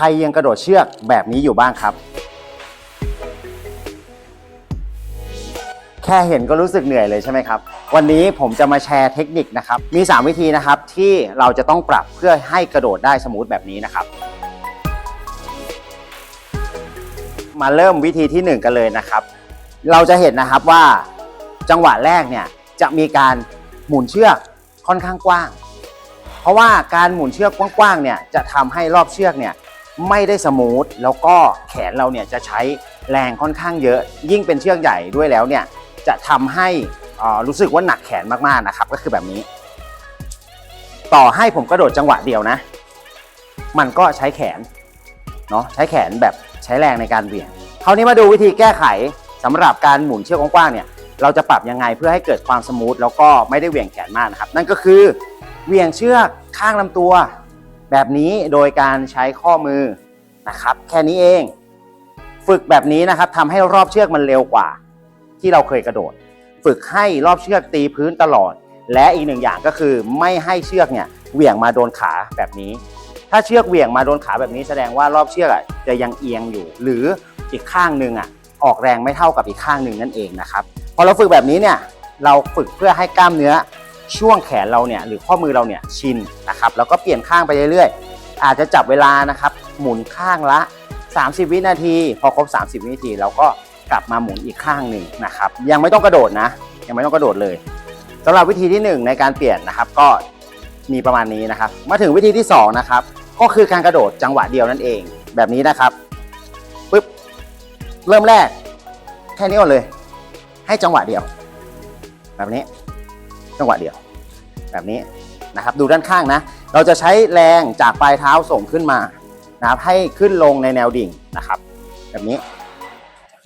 รยังกระโดดเชือกแบบนี้อยู่บ้างครับ แค่เห็นก็รู้สึกเหนื่อยเลยใช่ไหมครับ วันนี้ผมจะมาแชร์เทคนิคนะครับ มี 3 วิธีนะครับที่เราจะต้องปรับเพื่อให้กระโดดได้สมูทแบบนี้นะครับ มาเริ่มวิธีที่ 1 กันเลยนะครับ เราจะเห็นนะครับว่าจังหวะแรกเนี่ยจะมีการหมุนเชือกค่อนข้างกว้าง เพราะว่าการหมุนเชือกกว้างๆเนี่ยจะทำให้รอบเชือกเนี่ย ไม่ได้สมูทแล้วก็แขนเราเนี่ยจะใช้แรงค่อนข้างเยอะ ยิ่งเป็นเชือกใหญ่ด้วยแล้วเนี่ยจะทำให้รู้สึกว่าหนักแขนมากๆนะครับ ก็คือแบบนี้ ต่อให้ผมกระโดดจังหวะเดียวนะ มันก็ใช้แขนเนาะใช้แขนแบบใช้แรงในการเบี่ยงคราวนี้มาดูวิธีแก้ไขสำหรับการหมุนเชือกกว้างๆเนี่ยเราจะปรับยังไงเพื่อให้เกิดความสมูทแล้วก็ไม่ได้เหวี่ยงแขนมากนะครับ นั่นก็คือเหวี่ยงเชือกข้างลำตัว แบบนี้โดยการใช้ข้อมือนะครับ แค่นี้เอง ฝึกแบบนี้นะครับทำให้รอบเชือกมันเร็วกว่า ที่เราเคยกระโดด ฝึกให้รอบเชือกตีพื้นตลอด และอีกหนึ่งอย่างก็คือไม่ให้เชือกเนี่ยเหวี่ยงมาโดนขาแบบนี้ ถ้าเชือกเหวี่ยงมาโดนขาแบบนี้แสดงว่ารอบเชือกอะจะยังเอียงอยู่ หรืออีกข้างหนึ่งอะออกแรงไม่เท่ากับอีกข้างหนึ่งนั่นเองนะครับพอเราฝึกแบบนี้เนี่ยเราฝึกเพื่อให้กล้ามเนื้อ ช่วงแขนเราเนี่ยหรือข้อมือเราเนี่ยชินนะครับแล้วก็เปลี่ยนข้างไปเรื่อยๆ อาจจะจับเวลานะครับหมุนข้างละ 30 วินาที พอครบ 30 วินาทีเราก็กลับมาหมุนอีกข้างหนึ่งนะครับยังไม่ต้องกระโดดนะ ยังไม่ต้องกระโดดเลยสำหรับวิธีที่หนึ่งในการเปลี่ยนนะครับก็มีประมาณนี้นะครับ มาถึงวิธีที่สองนะครับก็คือการกระโดดจังหวะเดียวนั่นเองแบบนี้นะครับปึ๊บเริ่มแรกแค่นี้ก่อนเลย ให้จังหวะเดียว แบบนี้ จังหวะเดียว แบบนี้นะครับดูด้านข้างนะ เราจะใช้แรงจากปลายเท้าส่งขึ้นมานะครับให้ขึ้นลงในแนวดิ่งนะครับ แบบนี้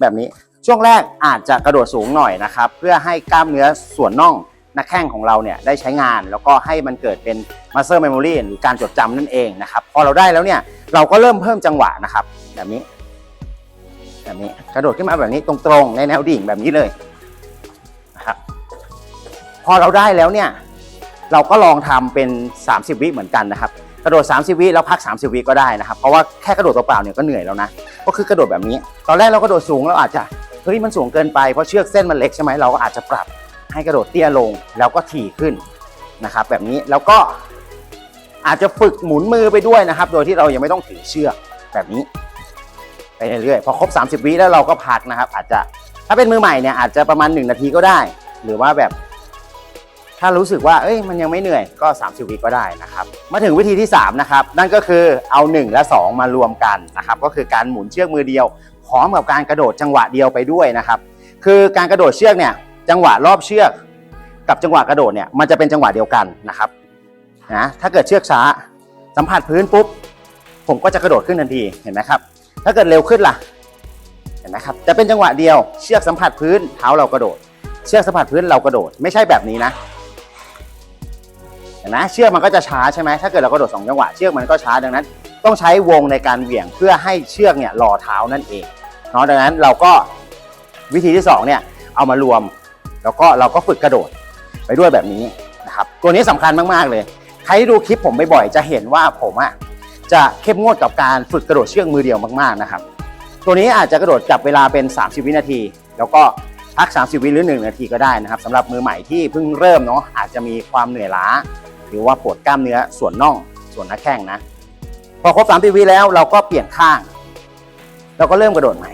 แบบนี้ช่วงแรกอาจจะกระโดดสูงหน่อยนะครับ เพื่อให้กล้ามเนื้อส่วนน่องนักแข้งของเราเนี่ยได้ใช้งานแล้วก็ให้มันเกิดเป็น muscle memory หรือการจดจำนั่นเองนะครับ พอเราได้แล้วเนี่ยเราก็เริ่มเพิ่มจังหวะนะครับ แบบนี้ แบบนี้กระโดดขึ้นมาแบบนี้ตรงๆในแนวดิ่งแบบนี้เลย พอเราได้แล้วเนี่ยเราก็ลองทำเป็น 30 วิเหมือนกันนะครับ กระโดด 30 วิแล้วพัก 30 วิก็ได้นะครับ เพราะว่าแค่กระโดดเปล่าๆเนี่ยก็เหนื่อยแล้วนะ ก็คือกระโดดแบบนี้ ตอนแรกเรากระโดดสูงเราอาจจะเฮ้ยมันสูงเกินไปเพราะเชือกเส้นมันเล็กใช่ไหมเราก็อาจจะปรับให้กระโดดเตี้ยลงแล้วก็ถี่ขึ้นนะครับแบบนี้แล้วก็อาจจะฝึกหมุนมือไปด้วยนะครับ โดยที่เรายังไม่ต้องถือเชือกแบบนี้ไปเรื่อยๆพอครบ 30 วิแล้วเราก็พักนะครับ อาจจะถ้าเป็นมือใหม่เนี่ยอาจจะประมาณ 1 นาทีก็ได้ หรือว่าแบบ ถ้ารู้สึกว่าเอ้ยมันยังไม่เหนื่อยก็ 30 วิก็ได้นะครับ มาถึงวิธีที่ 3 นะครับ นั่นก็คือเอา 1 และ 2 มารวมกันนะครับ ก็คือการหมุนเชือกมือเดียวพร้อมกับการกระโดดจังหวะเดียวไปด้วยนะครับ คือการกระโดดเชือกเนี่ยจังหวะรอบเชือก กับจังหวะกระโดดเนี่ยมันจะเป็นจังหวะเดียวกันนะครับนะถ้าเกิดเชือกช้าสัมผัสพื้นปุ๊บผมก็จะกระโดดขึ้นทันทีเห็นไหมครับ ถ้าเกิดเร็วขึ้นล่ะเห็นไหมครับจะเป็นจังหวะเดียวเชือกสัมผัสพื้นเท้าเรากระโดด เชือกสัมผัสพื้นเรากระโดด ไม่ใช่แบบนี้นะ ห็นไหมเชือกมันก็จะช้าใช่ไหมถ้าเกิดเรากระโดดสองจังหวะเชือกมันก็ช้าดังนั้น ต้องใช้วงในการเหวี่ยงเพื่อให้เชือกเนี่ยรอเท้านั่นเองเนาะดังนั้นเราก็วิธีที่สองเนี่ยเอามารวม แล้วก็เราก็ฝึกกระโดดไปด้วยแบบนี้นะครับตัวนี้สำคัญมากๆเลย ใครที่ดูคลิปผมบ่อยๆจะเห็นว่าผมอะจะเข้มงวดกับการฝึกกระโดดเชือกมือเดียวมากๆนะครับ ตัวนี้อาจจะกระโดดจับเวลาเป็น 30 วินาที แล้วก็พัก 30 วิหรือ 1 นาทีก็ได้นะครับสำหรับมือใหม่ที่เพิ่งเริ่มเนาะอาจจะมีความเหนื่อยล้า หรือว่าปวดกล้ามเนื้อส่วนน่องส่วนหน้าแข้งนะ พอครบ30วิแล้วเราก็เปลี่ยนข้าง เราก็เริ่มกระโดดใหม่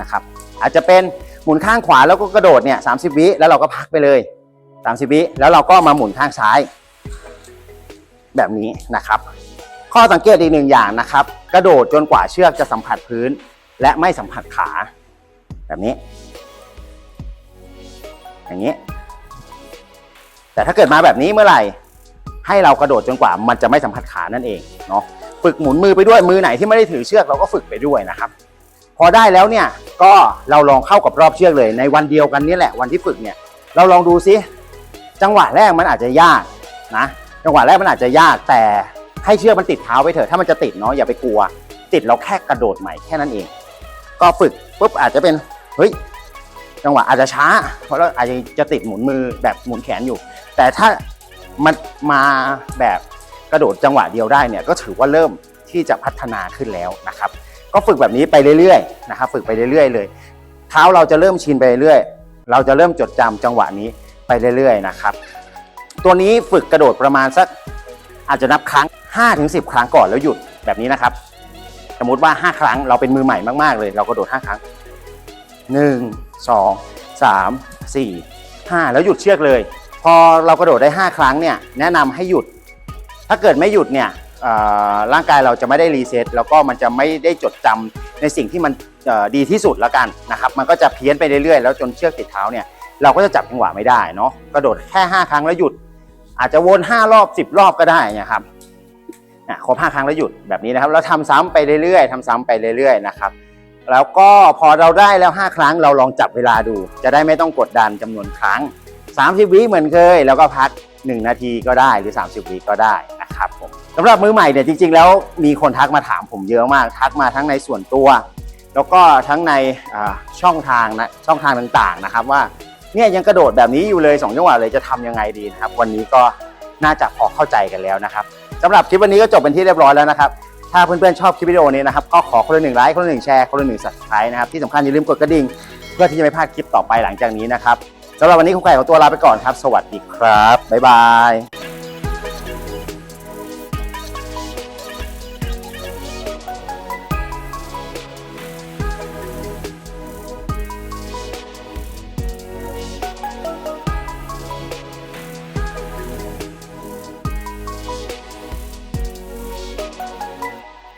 นะครับ อาจจะเป็นหมุนข้างขวาแล้วก็กระโดดเนี่ย30วิแล้วเราก็พักไปเลย30วิแล้วเราก็มาหมุนข้างซ้าย แบบนี้นะครับ ข้อสังเกตอีกหนึ่งอย่างนะครับ กระโดดจนกว่าเชือกจะสัมผัสพื้น และไม่สัมผัสขา แบบนี้ อย่างนี้ แต่ถ้าเกิดมาแบบนี้เมื่อไหร่ ให้เรากระโดดจนกว่ามันจะไม่สัมผัสขานั่นเองเนาะฝึกหมุนมือไปด้วยมือไหนที่ไม่ได้ถือเชือกเราก็ฝึกไปด้วยนะครับพอได้แล้วเนี่ยก็เราลองเข้ากับรอบเชือกเลยในวันเดียวกันนี่แหละวันที่ฝึกเนี่ยเราลองดูซิจังหวะแรกมันอาจจะยากนะจังหวะแรกมันอาจจะยากแต่ให้เชือกมันติดเท้าไปเถอะถ้ามันจะติดเนาะอย่าไปกลัว ติดเราแค่กระโดดใหม่แค่นั้นเอง ก็ฝึกปุ๊บอาจจะเป็นเฮ้ยจังหวะอาจจะช้า เพราะเราอาจจะจะติดหมุนมือแบบหมุนแขนอยู่ แต่ถ้ามันมาแบบกระโดดจังหวะเดียวได้เนี่ยก็ถือว่าเริ่มที่จะพัฒนาขึ้นแล้วนะครับ ก็ฝึกแบบนี้ไปเรื่อยๆนะครับฝึกไปเรื่อยๆ เลย เท้าเราจะเริ่มชินไปเรื่อยๆเราจะเริ่มจดจำจังหวะนี้ไปเรื่อยๆนะครับ ตัวนี้ฝึกกระโดดประมาณสักอาจจะนับครั้ง 5-10 ครั้งก่อนแล้วหยุดแบบนี้นะครับ สมมติว่า 5 ครั้งเราเป็นมือใหม่มากๆ เลย เรากระโดด 5 ครั้ง 1 2 3 4 5 แล้วหยุดเชือกเลย พอเรากระโดดได้ 5 ครั้งเนี่ยแนะนำให้หยุด ถ้าเกิดไม่หยุดเนี่ยเอ่อร่างกายเราจะไม่ได้รีเซ็ตแล้วก็มันจะไม่ได้จดจำในสิ่งที่มันเอ่อดีที่สุดแล้วกันนะครับ มันก็จะเพี้ยนไปเรื่อยๆ แล้วจนเชือกติดเท้าเนี่ยเราก็จะจับจังหวะไม่ได้เนาะกระโดดแค่ 5 ครั้งแล้วหยุด อาจจะวน 5 รอบ 10 รอบก็ได้นะครับอะครบ5ครั้งแล้วหยุดแบบนี้นะครับแล้วทำซ้ำไปเรื่อยๆทำซ้ำไปเรื่อยๆนะครับ แล้วก็พอเราได้แล้ว 5 ครั้งเราลองจับเวลาดู จะได้ไม่ต้องกดดันจำนวนครั้ง 30 วิเหมือนเคย แล้วก็พัก 1 นาทีก็ได้หรือ 30 วิก็ได้นะครับผมสำหรับมือใหม่เนี่ยจริง ๆ แล้วมีคนทักมาถามผมเยอะมาก ทักมาทั้งในส่วนตัว แล้วก็ทั้งในช่องทางนะช่องทางต่างๆนะครับว่าเนี่ยยังกระโดดแบบนี้อยู่เลย 2 จังหวะเลยจะทำยังไงดีนะครับ วันนี้ก็น่าจะพอเข้าใจกันแล้วนะครับสำหรับคลิปวันนี้ก็จบเป็นที่เรียบร้อยแล้วนะครับถ้าเพื่อนๆชอบคลิปวิดีโอนี้นะครับก็ขอคนละหนึ่งไลค์คนละหนึ่งแชร์คนละหนึ่ง subscribe นะครับที่สำคัญอย่าลืมกดกระดิ่ง เพื่อที่จะไม่พลาดคลิปต่อไปหลังจากนี้นะครับ สำหรับวันนี้คุณไก่ขอตัวลาไปก่อนครับ สวัสดีครับ บ๊ายบาย